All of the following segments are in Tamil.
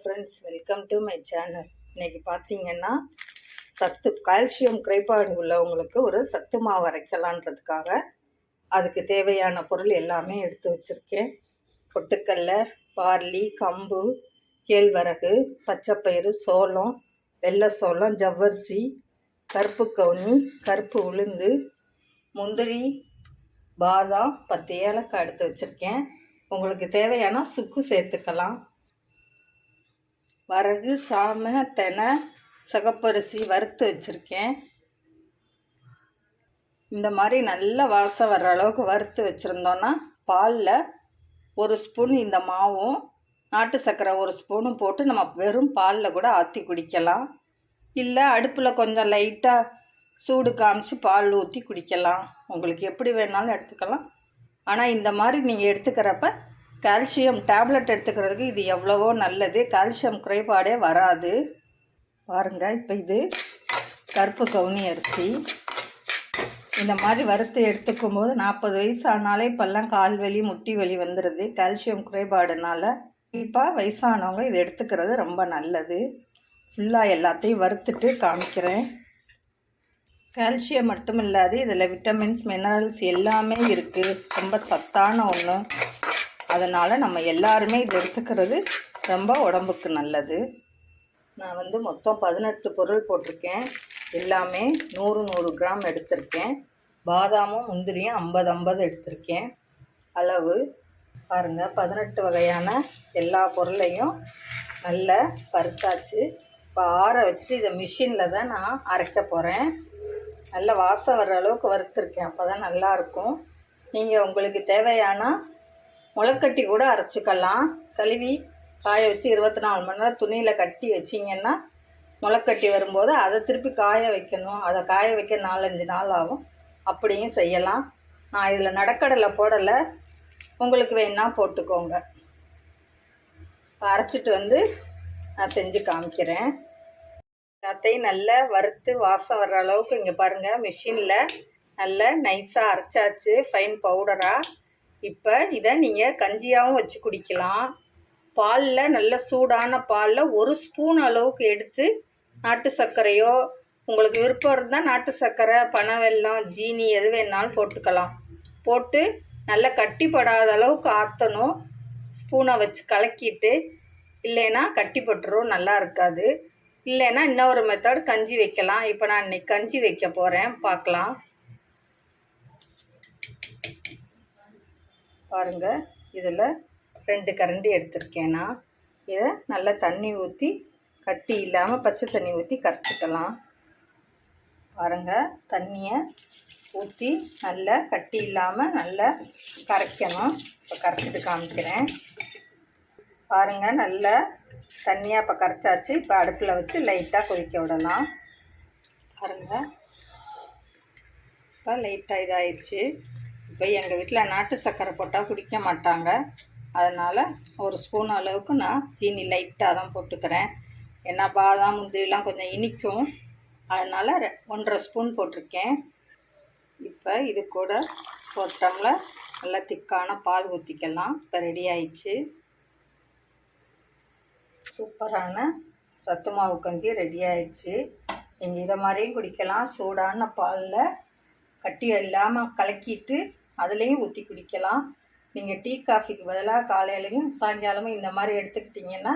Friends welcome to my channel இன்னைக்கு பார்த்தீங்கன்னா சத்து கால்சியம் குறைபாடு உள்ளவங்களுக்கு ஒரு சத்து மாவு அரைக்கலான்றதுக்காக அதுக்கு தேவையான பொருள் எல்லாமே எடுத்து வச்சுருக்கேன். பொட்டுக்கல்ல பார்லி கம்பு கேழ்வரகு பச்சைப்பயிறு சோளம் வெள்ளை சோளம் ஜவ்வரிசி கருப்பு கவுனி கருப்பு உளுந்து முந்திரி பாதாம் பத்து ஏலக்காய் எடுத்து வச்சுருக்கேன். உங்களுக்கு தேவையான சுக்கு சேர்த்துக்கலாம். வரகு சாமை தெனை சகப்பரிசி வறுத்து வச்சுருக்கேன். இந்த மாதிரி நல்ல வாசம் வர்ற அளவுக்கு வறுத்து வச்சுருந்தோன்னா பாலில் ஒரு ஸ்பூன் இந்த மாவும் நாட்டு சர்க்கரை ஒரு ஸ்பூனும் போட்டு நம்ம வெறும் பாலில் கூட ஆற்றி குடிக்கலாம். இல்லை அடுப்பில் கொஞ்சம் லைட்டாக சூடு காமிச்சு பால் ஊற்றி குடிக்கலாம். உங்களுக்கு எப்படி வேணாலும் எடுத்துக்கலாம். ஆனால் இந்த மாதிரி நீங்கள் எடுத்துக்கிறப்ப கால்சியம் டேப்லெட் எடுத்துக்கிறதுக்கு இது எவ்வளவோ நல்லது. கால்சியம் குறைபாடே வராது. பாருங்கள் இப்போ இது கருப்பு கவுனி அரிசி. இந்த மாதிரி வறுத்து எடுத்துக்கும் போது நாற்பது வயசு ஆனாலே இப்போல்லாம் கால் வலி முட்டி வலி வந்துடுது கால்சியம் குறைபாடுனால குறிப்பாக வயசானவங்க இது எடுத்துக்கிறது ரொம்ப நல்லது. ஃபுல்லாக எல்லாத்தையும் வறுத்துட்டு காமிக்கிறேன். கால்சியம் மட்டும் இல்லாது இதில் விட்டமின்ஸ் மினரல்ஸ் எல்லாமே இருக்குது ரொம்ப சத்தான ஒன்று அதனால் நம்ம எல்லாருமே இது எடுத்துக்கிறது ரொம்ப உடம்புக்கு நல்லது. நான் வந்து மொத்தம் பதினெட்டு பொருள் போட்டிருக்கேன். எல்லாமே நூறு நூறு கிராம் எடுத்திருக்கேன். பாதாமும் முந்திரியும் ஐம்பது ஐம்பது எடுத்திருக்கேன். அளவு பாருங்கள் பதினெட்டு வகையான எல்லா பொருளையும் நல்லா பருத்தாச்சு இப்போ ஆற வச்சுட்டு இதை மிஷினில் தான் நான் அரைக்க போகிறேன் நல்ல வாசம் வர்ற அளவுக்கு வறுத்துருக்கேன். அப்போ தான் நல்லாயிருக்கும் நீங்கள் உங்களுக்கு தேவையான முளைக்கட்டி கூட அரைச்சிக்கலாம். கழுவி காய வச்சு இருபத்தி நாலு மணி நேரம் துணியில் கட்டி வச்சிங்கன்னா முளைக்கட்டி வரும்போது அதை திருப்பி காய வைக்கணும். அதை காய வைக்க நாலஞ்சு நாள் ஆகும். அப்படியும் செய்யலாம். நான் இதில் நடக்கடலை போடலை. உங்களுக்கு வேணால் போட்டுக்கோங்க. அரைச்சிட்டு வந்து நான் செஞ்சு காமிக்கிறேன். எல்லாத்தையும் நல்லா வறுத்து வாசம் வர்ற அளவுக்கு இங்கே பாருங்கள் மிஷினில் நல்லா நைஸாக அரைச்சாச்சு. ஃபைன் பவுடராக இப்போ இதை நீங்கள் கஞ்சியாகவும் வச்சு குடிக்கலாம். பாலில் நல்ல சூடான பாலில் ஒரு ஸ்பூன் அளவுக்கு எடுத்து நாட்டு சர்க்கரையோ உங்களுக்கு விருப்பம் இருந்தால் நாட்டு சர்க்கரை பனை வெல்லம் ஜீனி எது வேணாலும் போட்டுக்கலாம். போட்டு நல்லா கட்டிப்படாத அளவுக்கு ஆற்றணும் ஸ்பூனை வச்சு கலக்கிட்டு இல்லைன்னா கட்டிப்பட்டுரும் நல்லா இருக்காது. இல்லைன்னா இன்னொரு மெத்தட் கஞ்சி வைக்கலாம். இப்போ நான் இன்னைக்கு கஞ்சி வைக்க போகிறேன் பார்க்கலாம் பாருங்கள் இதில் ரெண்டு கரண்டி எடுத்திருக்கேன் நான். இதை நல்லா தண்ணி ஊற்றி கட்டி இல்லாமல் பச்சை தண்ணி ஊற்றி கரைச்சிக்கலாம். பாருங்கள் தண்ணியை ஊற்றி நல்லா கட்டி இல்லாமல் நல்லா கரைக்கணும். இப்போ கரைச்சிட்டு காமிக்கிறேன். பாருங்கள் நல்லா தண்ணியாக இப்போ கரைச்சாச்சு. இப்போ அடுப்பில் வச்சு லைட்டாக கொதிக்க விடலாம். பாருங்கள் இப்போ லைட்டாக இதாகிடுச்சு இப்போ எங்கள் வீட்டில் நாட்டு சர்க்கரை போட்டால் குடிக்க மாட்டாங்க. அதனால் ஒரு ஸ்பூன் அளவுக்கு நான் சீனி லைட்டாக தான் போட்டுக்கிறேன். ஏன்னா பாதாம் முந்திரிலாம் கொஞ்சம் இனிக்கும். அதனால் ஒன்றரை ஸ்பூன் போட்டிருக்கேன். இப்போ இது கூட ஒரு டம்ளர் நல்லா திக்கான பால் ஊற்றிக்கலாம் இப்போ ரெடி ஆயிடுச்சு. சூப்பரான சத்து மாவு கஞ்சி ரெடி ஆயிடுச்சு. நீங்கள் இதை மாதிரியும் குடிக்கலாம். சூடான பாலில் கட்டி இல்லாமல் கலக்கிட்டு அதுலேயும் ஊற்றி குடிக்கலாம். நீங்கள் டீ காஃபிக்கு பதிலாக காலையிலையும் சாயங்காலமும் இந்த மாதிரி எடுத்துக்கிட்டிங்கன்னா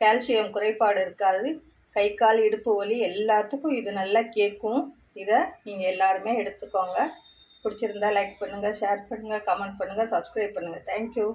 கால்சியம் குறைபாடு இருக்காது. கை கால் இடுப்பு வலி எல்லாத்துக்கும் இது நல்லா கேட்கும். இதை நீங்கள் எல்லாருமே எடுத்துக்கோங்க. பிடிச்சிருந்தா லைக் பண்ணுங்கள் ஷேர் பண்ணுங்கள் கமெண்ட் பண்ணுங்கள் சப்ஸ்கிரைப் பண்ணுங்கள் தேங்க்யூ